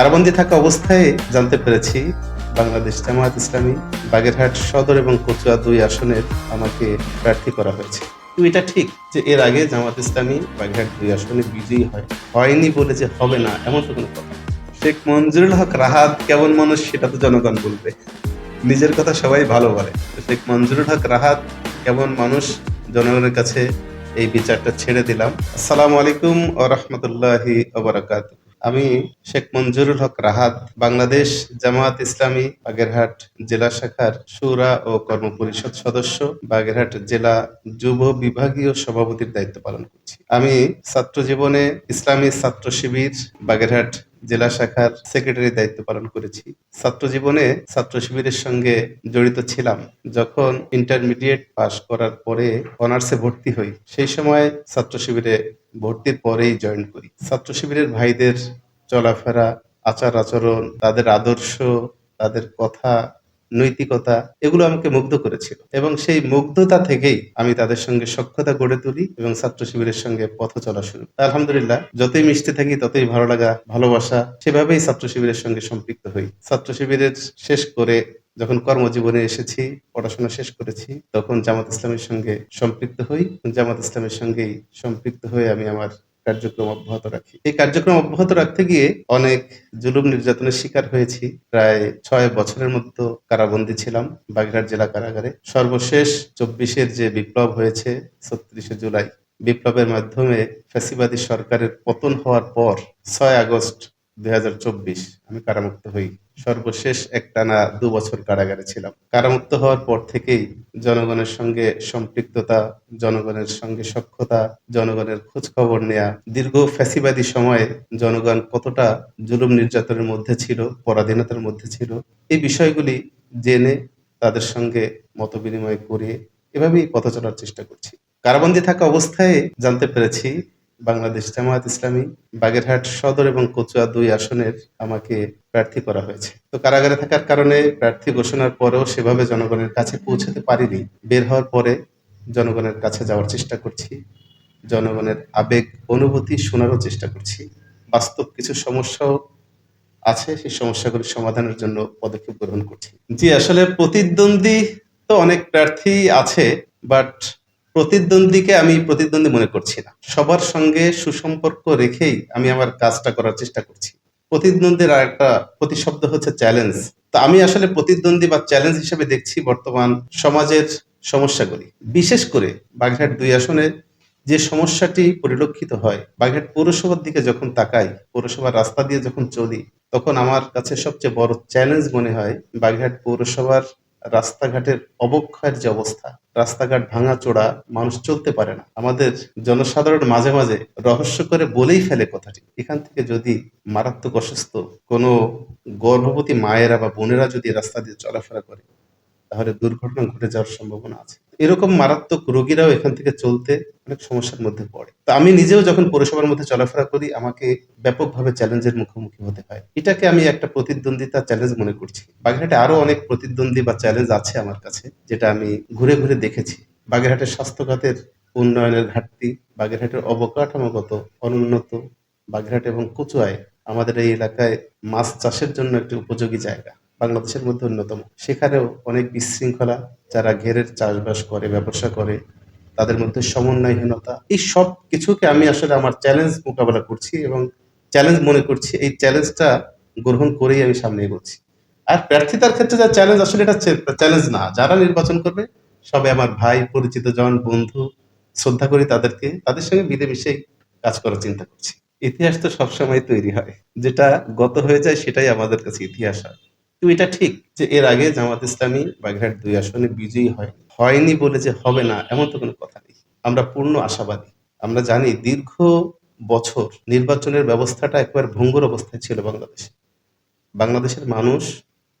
কারাবন্দী থাকা অবস্থায় জানতে পেরেছি বাংলাদেশ জামায়াত ইসলামী বাগেরহাট সদর এবং কচুয়া দুই আসনের আমাকে প্রার্থী করা হয়েছে। এটা ঠিক যে এর আগে জামাত ইসলামী বাগেরহাট দুই আসনে বিজয়ী হয়, হয়নি বলে যে হবে না, এমন তো কোনো কথা। শেখ মঞ্জুরুল হক রাহাত কেমন মানুষ সেটা তো জনগণ বলবে। নিজের কথা সবাই ভালো বলে। শেখ মঞ্জুরুল হক রাহাত কেমন মানুষ, জনগণের কাছে এই বিচারটা ছেড়ে দিলাম। আসসালামু আলাইকুম ও রহমতুল্লাহি আমি শেখ মঞ্জুরুল হক রাহাত, বাংলাদেশ জামায়াত ইসলামী, বাগেরহাট জেলা শাখার সুরা ও কর্মপরিষদ সদস্য, বাগেরহাট জেলা যুব বিভাগীয় সভাপতির দায়িত্ব পালন করছি। আমি ছাত্র জীবনে ইসলামী ছাত্র শিবির, বাগেরহাট জেলা শাখার সেক্রেটারি দায়িত্ব পালন করেছি। ছাত্র জীবনে ছাত্র শিবিরের সঙ্গে জড়িত ছিলাম। যখন ইন্টারমিডিয়েট পাস করার পরে অনার্সে ভর্তি হই, সেই সময় ছাত্র শিবিরে ভর্তির পরেই জয়েন করি। ছাত্র শিবিরের ভাইদের চলাফেরা আচার আচরণ তাদের আদর্শ, তাদের কথা নৈতিকতা, এগুলো আমাকে মুগ্ধ করেছিল। এবং সেই মুগ্ধতা থেকেই আমি তাদের সঙ্গে সখ্যতা গড়ে তুলি এবং ছাত্র শিবিরের সঙ্গে পথ চলা শুরু। আলহামদুলিল্লাহ, যতই মিশতে থাকি, ততই ভালো লাগা, ভালোবাসা, সেভাবেই ছাত্র শিবিরের সঙ্গে সম্পৃক্ত হই। ছাত্র শিবিরের শেষ করে যখন কর্মজীবনে এসেছি, পড়াশোনা শেষ করেছি, তখন জামাত ইসলামের সঙ্গে সম্পৃক্ত হই। জামাত ইসলামের সঙ্গেই সম্পৃক্ত হয়ে আমি আমার কার্যক্রম অব্যাহত রাখি। এই কার্যক্রম অব্যাহত রাখতে গিয়ে অনেক জুলুম নির্যাতনের শিকার হয়েছি। প্রায় ছয় বছরের মতো কারাবন্দী ছিলাম বাগেরহাট জেলা কারাগারে। সর্বশেষ চব্বিশের যে বিপ্লব হয়েছে, ছত্রিশে জুলাই, বিপ্লবের মাধ্যমে ফ্যাসিবাদী সরকারের পতন হওয়ার পর ছয় আগস্ট দুই আমি কারামুক্ত হই। সর্বশেষ একটানা দু বছর কারাগারে ছিলাম। কারামুক্ত হওয়ার পর থেকেই জনগণের সঙ্গে সম্পৃক্ততা, জনগণের সঙ্গে সক্ষতা জনগণের খোঁজ খবর নেয়া, দীর্ঘ ফ্যাসিবাদী সময়ে জনগণ কতটা জুলুম নির্যাতনের মধ্যে ছিল, পরাধীনতার মধ্যে ছিল, এই বিষয়গুলি জেনে তাদের সঙ্গে মত বিনিময় করে এভাবেই পথ চলার চেষ্টা করছি। কারাবন্দী থাকা অবস্থায় জানতে পেরেছি বাংলাদেশ জামায়াত ইসলামী বাগেরহাট সদর এবং কচুয়া দুই আসনের আমাকে প্রার্থী করা হয়েছে। তো কারাগারে থাকার কারণে প্রার্থী ঘোষণার পরেও সেভাবে জনগণের কাছে পৌঁছাতে পারিনি। বের হওয়ার পরে জনগণের কাছে যাওয়ার চেষ্টা করছি। জনগণের আবেগ, অনুভূতি শোনারও চেষ্টা করছি। বাস্তব কিছু সমস্যাও আছে, সেই সমস্যাগুলি সমাধানের জন্য পদক্ষেপ গ্রহণ করছি। জি, আসলে প্রতিদ্বন্দ্বী তো অনেক প্রার্থী আছে বাট প্রতিদ্বন্দ্বীকে আমি প্রতিদ্বন্দ্বী মনে করছি না। সবার সঙ্গে সুসম্পর্ক রেখেই আমি আমার কাজটা করার চেষ্টা করছি। প্রতিদ্বন্দ্বীর আর একটা প্রতিশব্দ হচ্ছে চ্যালেঞ্জ। তো আমি আসলে প্রতিদ্বন্দ্বী বা চ্যালেঞ্জ হিসেবে দেখছি বর্তমান সমাজের সমস্যাগুলি। বিশেষ করে বাগেরহাট দুই আসনে যে সমস্যাটি পরিলক্ষিত হয়, বাগেরহাট পৌরসভার দিকে যখন তাকাই, পৌরসভার রাস্তা দিয়ে যখন চলি, তখন আমার কাছে সবচেয়ে বড় চ্যালেঞ্জ মনে হয় বাগেরহাট পৌরসভার রাস্তাঘাটের অবক্ষয়ের যে অবস্থা, রাস্তাঘাট ভাঙা চোড়া মানুষ চলতে পারে না। আমাদের জনসাধারণ মাঝে মাঝে রহস্য করে বলেই ফেলে কথাটি। এখান থেকে যদি মারাত্মক অসুস্থ কোনো গর্ভবতী মায়েরা বা বোনেরা যদি রাস্তা দিয়ে চলাফেরা করে তাহলে দুর্ঘটনা ঘটে যাওয়ার সম্ভাবনা আছে। এরকম মারাত্মক রোগীরাও এখান থেকে চলতে অনেক সমস্যার মধ্যে পড়ে। তো আমি নিজেও যখন পৌরসভার মধ্যে চলাফেরা করি, আমাকে ব্যাপকভাবে চ্যালেঞ্জের মুখোমুখি হতে হয়। এটাকে আমি একটা প্রতিদ্বন্দ্বিতা চ্যালেঞ্জ মনে করছি। বাগেরহাটে আরও অনেক প্রতিদ্বন্দ্বী বা চ্যালেঞ্জ আছে আমার কাছে, যেটা আমি ঘুরে ঘুরে দেখেছি। বাগেরহাটের স্বাস্থ্য খাতের উন্নয়নের ঘাটতি, বাগেরহাটের অবকাঠামোগত অনুন্নত, বাগেরহাট এবং কচুয়ায় আমাদের এই এলাকায় মাছ চাষের জন্য একটি উপযোগী জায়গা। বাংলাদেশের মধ্যে অন্যতম। সেখানেও অনেক বিশৃঙ্খলা, যারা ঘেরের চাষবাস করে, ব্যবসা করে, তাদের মধ্যে সমন্বয়হীনতা। এই সব কিছুকে আমি আসলে আমার চ্যালেঞ্জ মোকাবেলা করছি এবং চ্যালেঞ্জ মনে করছি, এই চ্যালেঞ্জটা গ্রহণ করেই আমি সামনে এগোচ্ছি। আর প্রার্থিতার ক্ষেত্রে যা চ্যালেঞ্জ আসলে এটা চ্যালেঞ্জ না। যারা নির্বাচন করবে, সবাই আমার ভাই, পরিচিত জন, বন্ধু, শ্রদ্ধা করি তাদেরকে, তাদের সঙ্গে মিলেমিশেই কাজ করার চিন্তা করছি। ইতিহাস তো সবসময় তৈরি হয়। যেটা গত হয়ে যায়, সেটাই আমাদের কাছে ইতিহাস হয়। তো এটা ঠিক যে এর আগে জামাত ইসলামী বাগেরহাট দুই আসনে বিজয়ী হয়, হয়নি বলে যে হবে না, এমন তো কোনো কথা নেই। আমরা পূর্ণ আশাবাদী। আমরা জানি দীর্ঘ বছর নির্বাচনের ব্যবস্থাটা একবার ভঙ্গুর অবস্থায় ছিল বাংলাদেশে। বাংলাদেশের মানুষ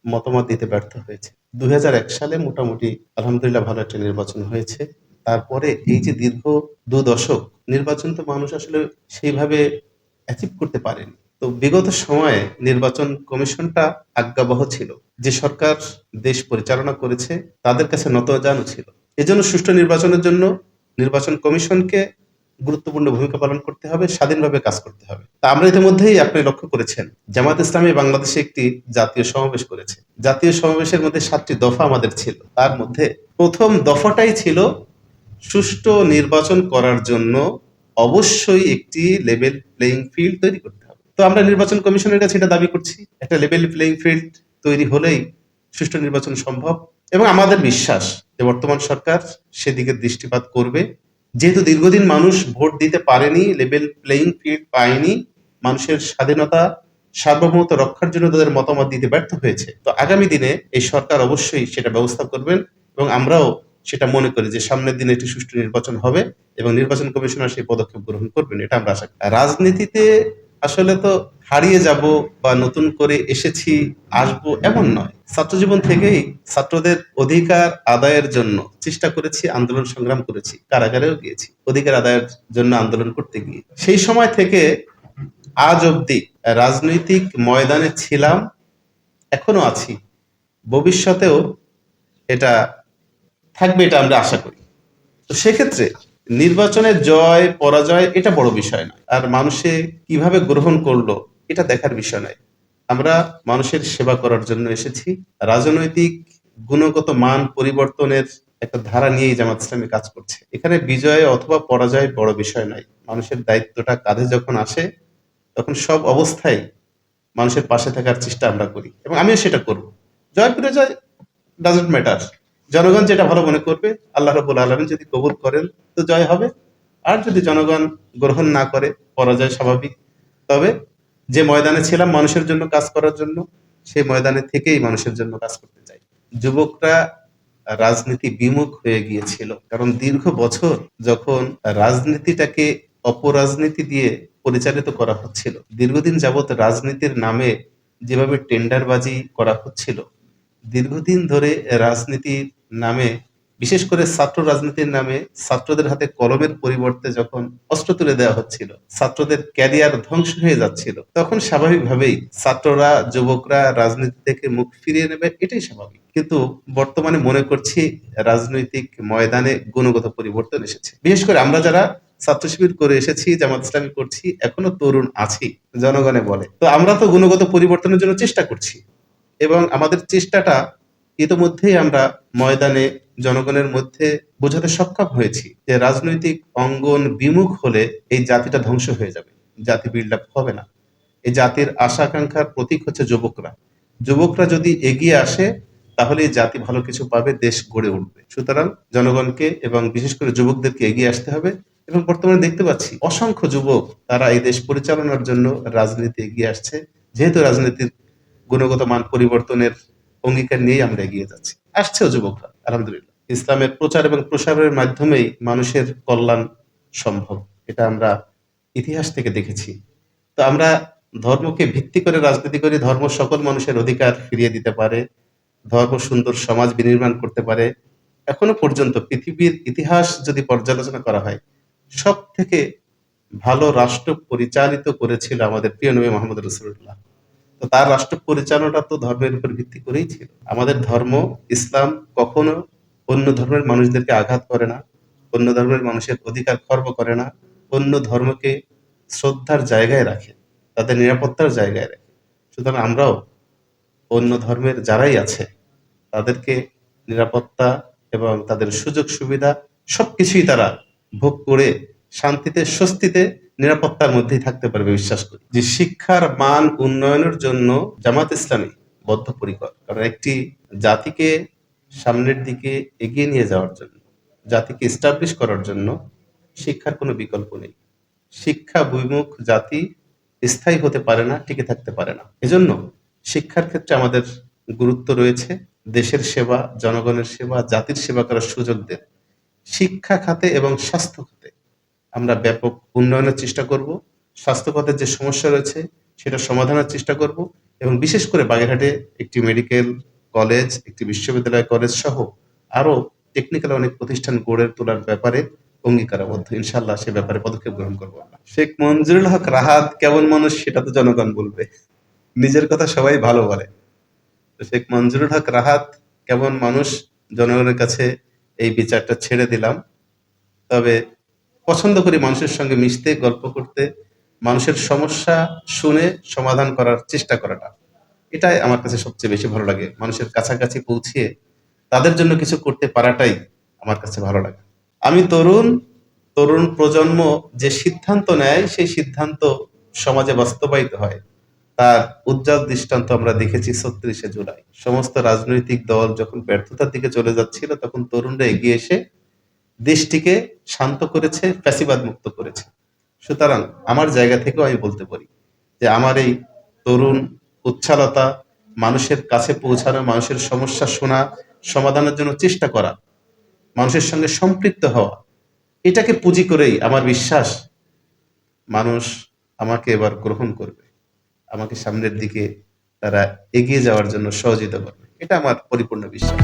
মতামত দিতে ব্যর্থ হয়েছে। দুই হাজার এক সালে মোটামুটি আলহামদুলিল্লাহ ভালো একটা নির্বাচন হয়েছে। তারপরে এই যে দীর্ঘ দু দশক, নির্বাচন তো মানুষ আসলে সেইভাবে অ্যাচিভ করতে পারেনি। তো বিগত সময়ে নির্বাচন কমিশনটা আজ্ঞাবহ ছিল। যে সরকার দেশ পরিচালনা করেছে, তাদের কাছে নতজানু ছিল। এজন্য সুষ্ঠু নির্বাচনের জন্য নির্বাচন কমিশনকে গুরুত্বপূর্ণ ভূমিকা পালন করতে হবে, স্বাধীনভাবে কাজ করতে হবে। তা আমরা ইতিমধ্যেই আপনি লক্ষ্য করেছেন জামাত ইসলামী বাংলাদেশে একটি জাতীয় সমাবেশ করেছে। জাতীয় সমাবেশের মধ্যে সাতটি দফা আমাদের ছিল। তার মধ্যে প্রথম দফাটাই ছিল সুষ্ঠু নির্বাচন করার জন্য অবশ্যই একটি লেভেল প্লেইং ফিল্ড তৈরি করতে তো আমরা নির্বাচন কমিশনের কাছে এটা দাবি করছি। একটা লেভেল প্লেইং ফিল্ড তৈরি হলেই সুষ্ঠু নির্বাচন সম্ভব। এবং আমাদের বিশ্বাস যে বর্তমান সরকার সেদিকে দৃষ্টিপাত করবে। যেহেতু দীর্ঘদিন মানুষ ভোট দিতে পারেনি লেভেল প্লেইং ফিল্ড পায়নি, মানুষের স্বাধীনতা, সার্বভৌমত্ব রক্ষার জন্য তাদের মতামত দিতে ব্যর্থ হয়েছে। তো আগামী দিনে এই সরকার অবশ্যই সেটা ব্যবস্থা করবেন এবং আমরাও সেটা মনে করি যে সামনের দিনে একটি সুষ্ঠু নির্বাচন হবে এবং নির্বাচন কমিশনার সেই পদক্ষেপ গ্রহণ করবেন, এটা আমরা আশা করি। রাজনীতিতে আসলে তো হারিয়ে যাব বা নতুন করে এসেছি, আসব এমন নয়। ছাত্র জীবন থেকেই ছাত্রদের অধিকার আদায়ের জন্য চেষ্টা করেছি, আন্দোলন সংগ্রাম করেছি, কারাগারেও গিয়েছি, অধিকার আদায়ের জন্য আন্দোলন করতে গিয়ে। সেই সময় থেকে আজ অবধি রাজনৈতিক ময়দানে ছিলাম, এখনও আছি। ভবিষ্যতেও এটা থাকবে এটা আমরা আশা করি। তো সেক্ষেত্রে নির্বাচনের জয়, পরাজয়, এটা বড় বিষয় নয়। আর মানুষে কীভাবে গ্রহণ করল, এটা দেখার বিষয় নয়। আমরা মানুষের সেবা করার জন্য এসেছি। রাজনৈতিক গুণগত মান পরিবর্তনের একটা ধারা নিয়েই জামাত ইসলামী কাজ করছে। এখানে বিজয় অথবা পরাজয় বড় বিষয় নয়। মানুষের দায়িত্বটা কাঁধে যখন আসে, তখন সব অবস্থায় মানুষের পাশে থাকার চেষ্টা আমরা করি। এবং আমিও সেটা করব। জয়, পরাজয় ডাজন্ট ম্যাটার জনগণ যেটা ভালো মনে করবে, আল্লাহ রবুল আলমিন যদি কবুল করেন তো জয় হবে। আর যদি জনগণ গ্রহণ না করে, পরাজয় স্বাভাবিক। তবে যে ময়দানে ছিলাম মানুষের জন্য কাজ করার জন্য, সেই ময়দানে থেকেই মানুষের জন্য কাজ করতে চাই। যুবকরা রাজনীতি বিমুখ হয়ে গিয়েছিল। কারণ দীর্ঘ বছর যখন রাজনীতিটাকে অপরাজনীতি দিয়ে পরিচালিত করা হচ্ছিল, দীর্ঘদিন যাবৎ রাজনীতির নামে যেভাবে টেন্ডারবাজি করা হচ্ছিল, দীর্ঘদিন ধরে রাজনীতির নামে, বিশেষ করে ছাত্র রাজনীতির নামে ছাত্রদের হাতে কলমের পরিবর্তে যখন অস্ত্র তুলে দেওয়া হচ্ছিল, ছাত্রদের ক্যারিয়ার ধ্বংস হয়ে যাচ্ছিল, তখন স্বাভাবিকভাবেই ছাত্ররা, যুবকরা রাজনীতি থেকে মুখ ফিরিয়ে নেবে, এটাই স্বাভাবিক। কিন্তু বর্তমানে মনে করছি রাজনৈতিক ময়দানে গুণগত পরিবর্তন এসেছে। বিশেষ করে আমরা যারা ছাত্র শিবির করে এসেছি, জামাত ইসলামী করছি, এখনও তরুণ আছি, জনগণে বলে। তো আমরা তো গুণগত পরিবর্তনের জন্য চেষ্টা করছি এবং আমাদের চেষ্টাটা ইতোমধ্যেই আমরা ময়দানে জনগণের মধ্যে বোঝাতে সক্ষম হয়েছি যে রাজনৈতিক অঙ্গন বিমুখ হলে এই জাতিটা ধ্বংস হয়ে যাবে। জাতি বিল্ড আপ হবে না। এই জাতির আশা আকাঙ্ক্ষার প্রতীক হচ্ছে যুবকরা। যুবকরা যদি এগিয়ে আসে, তাহলে জাতি ভালো কিছু পাবে, দেশ গড়ে উঠবে। সুতরাং জনগণকে এবং বিশেষ করে যুবকদেরকে এগিয়ে আসতে হবে এবং বর্তমানে দেখতে পাচ্ছি অসংখ্য যুবক তারা এই দেশ পরিচালনার জন্য রাজনীতি এগিয়ে আসছে। যেহেতু রাজনীতির গুণগত মান পরিবর্তনের অঙ্গীকার নিয়েই আমরা এগিয়ে যাচ্ছি। আসছেও যুবকরা, আলহামদুলিল্লাহ। ইসলামের প্রচার এবং প্রসারের মাধ্যমেই মানুষের কল্যাণ সম্ভব, এটা আমরা ইতিহাস থেকে দেখেছি। তো আমরা ধর্মকে ভিত্তি করে রাজনীতি করি, ধর্ম সকল মানুষের অধিকার ফিরিয়ে দিতে পারে, ধর্ম সুন্দর সমাজ বিনির্মাণ করতে পারে। এখনও পর্যন্ত পৃথিবীর ইতিহাস যদি পর্যালোচনা করা হয় সব থেকে ভালো রাষ্ট্র পরিচালিত করেছিল আমাদের প্রিয় নবী মোহাম্মদ রসুল্লাহ তো তার রাষ্ট্র পরিচালনাটা তো ধর্মের উপর ভিত্তি করেই ছিল। আমাদের ধর্ম, ইসলাম কখনো অন্য ধর্মের মানুষদেরকে আঘাত করে না, অন্য ধর্মের মানুষের অধিকার খর্ব করে না, অন্য ধর্মকে শ্রদ্ধার জায়গায় রাখে, তাদের নিরাপত্তার জায়গায় রাখে। সুতরাং আমরাও অন্য ধর্মের যারাই আছে, তাদেরকে নিরাপত্তা এবং তাদের সুযোগ সুবিধা সবকিছুই তারা ভোগ করে শান্তিতে, স্বস্তিতে নিরাপত্তার মধ্যেই থাকতে পারবে, বিশ্বাস করি। যে শিক্ষার মান উন্নয়নের জন্য জামাত ইসলামী বদ্ধপরিকর। কারণ একটি জাতিকে সামনের দিকে এগিয়ে নিয়ে যাওয়ার জন্য, জাতিকে এস্টাবলিশ করার জন্য শিক্ষার কোনো বিকল্প নেই। শিক্ষা বিমুখ জাতি স্থায়ী হতে পারে না, টিকে থাকতে পারে না। এজন্য শিক্ষার ক্ষেত্রে আমাদের গুরুত্ব রয়েছে। দেশের সেবা, জনগণের সেবা, জাতির সেবা করার সুযোগ দেন। শিক্ষা খাতে এবং স্বাস্থ্য খাতে আমরা ব্যাপক উন্নয়নের চেষ্টা করব স্বাস্থ্য খাতের যে সমস্যা রয়েছে সেটা সমাধানের চেষ্টা করব এবং বিশেষ করে বাগেরহাটে একটি মেডিকেল কলেজ, একটি বিশ্ববিদ্যালয় কলেজ সহ আরও টেকনিক্যাল অনেক প্রতিষ্ঠান গড়ে তোলার ব্যাপারে অঙ্গীকারাবদ্ধ। ইনশাল্লাহ সে ব্যাপারে পদক্ষেপ গ্রহণ করব আমরা। শেখ মঞ্জুরুল হক রাহাত কেমন মানুষ সেটা তো জনগণ বলবে। নিজের কথা সবাই ভালো বলে। শেখ মঞ্জুরুল হক রাহাত কেমন মানুষ? জনগণের কাছে এই বিচারটা ছেড়ে দিলাম। তবে পছন্দ করি মানুষের সঙ্গে মিশতে, গল্প করতে, মানুষের সমস্যা শুনে সমাধান করার চেষ্টা করাটা। এটাই আমার কাছে সবচেয়ে বেশি ভালো লাগে। মানুষের কাছাকাছি পৌঁছিয়ে তাদের জন্য কিছু করতে পারাটাই আমার কাছে ভালো লাগে। আমি তরুণ তরুণ প্রজন্ম যে সিদ্ধান্ত নেয়, সেই সিদ্ধান্ত সমাজে বাস্তবায়িত হয়। তার উজ্জ্বল দৃষ্টান্ত আমরা দেখেছি ছত্রিশে জুলাই। সমস্ত রাজনৈতিক দল যখন ব্যর্থতার দিকে চলে যাচ্ছিল, তখন তরুণরা এগিয়ে এসে দেশটিকে শান্ত করেছে ফ্যাসিবাদ মুক্ত করেছে। সুতরাং আমার জায়গা থেকেও আমি বলতে পারি যে আমার এই তরুণ উচ্ছালতা মানুষের কাছে পৌঁছানো, মানুষের সমস্যা শোনা, সমাধানের জন্য চেষ্টা করা, মানুষের সঙ্গে সম্পৃক্ত হওয়া, এটাকে পুঁজি করেই আমার বিশ্বাস মানুষ আমাকে এবার গ্রহণ করবে। আমাকে সামনের দিকে তারা এগিয়ে যাওয়ার জন্য সহযোগিতা করবে। এটা আমার পরিপূর্ণ বিশ্বাস।